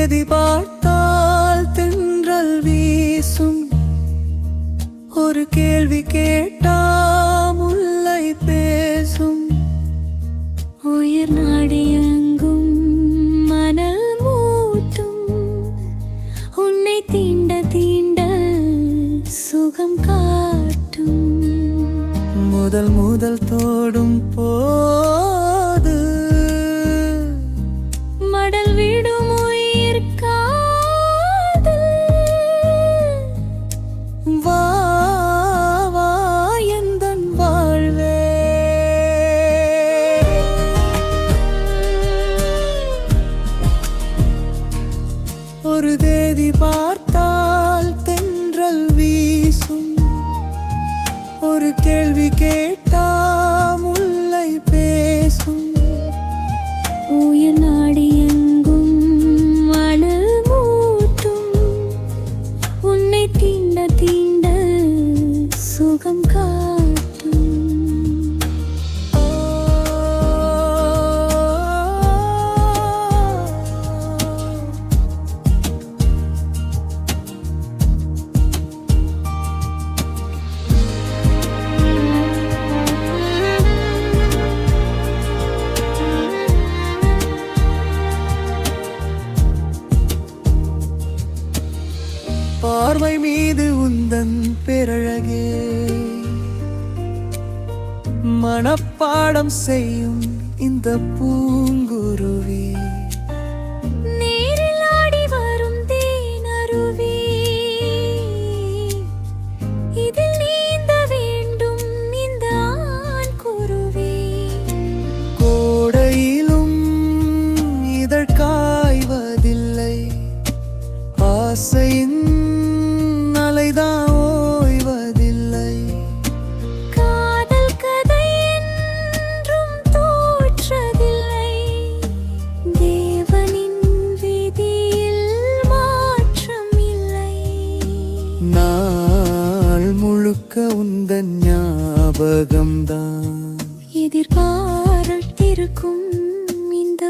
தேதி பார்த்தால் தென்றல் வீசும். ஒரு கேள்வி கேட்டா முல்லை பேசும். உயிர் நாடியங்கும் மணல் மூட்டும். உன்னை தீண்ட தீண்ட சுகம் காட்டும். முதல் முதல் தோடும் போ ஒரு தேதி பார்த்தால் தென்றல் வீசும். ஒரு கேள்வி கேட்டு மனப்பாடம் செய்யும் இந்த பூங்குருவி. நீரில் ஆடி வரும் தேனருவி இதில் நீந்த வேண்டும் இந்த குருவி. கோடையிலும் இதழ் காய்வதில்லை. ஆசையின்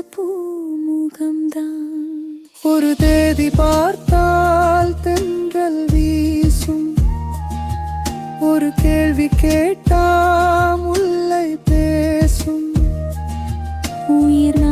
பூமுகம்தான். ஒரு தேதி பார்த்தால் தென்றல் வீசும். ஒரு கேள்வி கேட்டா முல்லை பேசும். உயிர்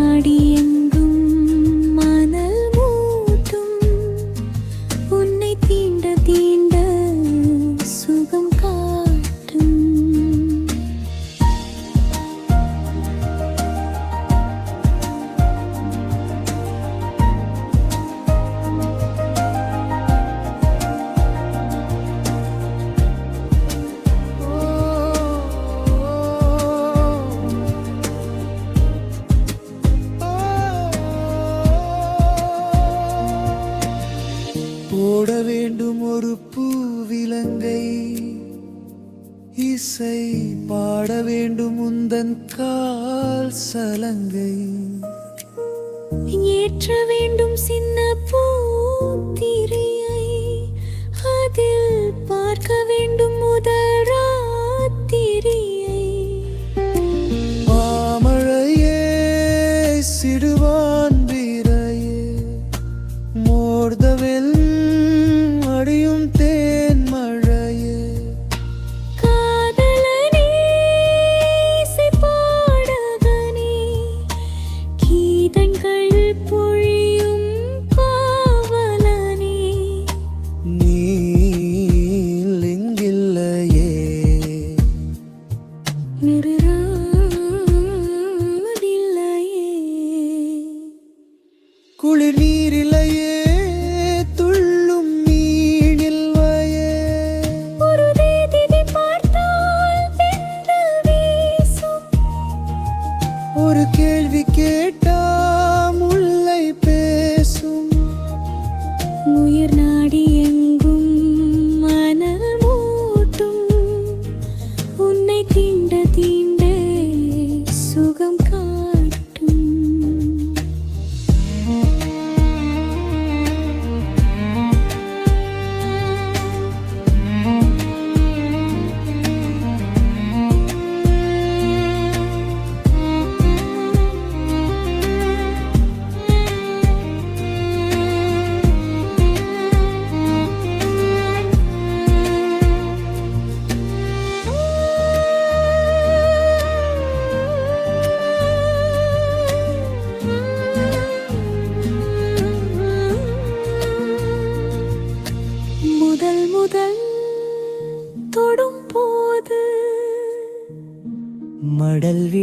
போட வேண்டும் ஒரு பூவிலங்கை இசை பாட வேண்டும் உந்தன் கால் சலங்கை. ஏற்ற வேண்டும் சின்ன பூத்திரையை அதில் பார்க்க வேண்டும் முதல் ராத்திரியை. மாமழையே சிடுவான் வீரையே மோர்தவில் நிறராதில்லையே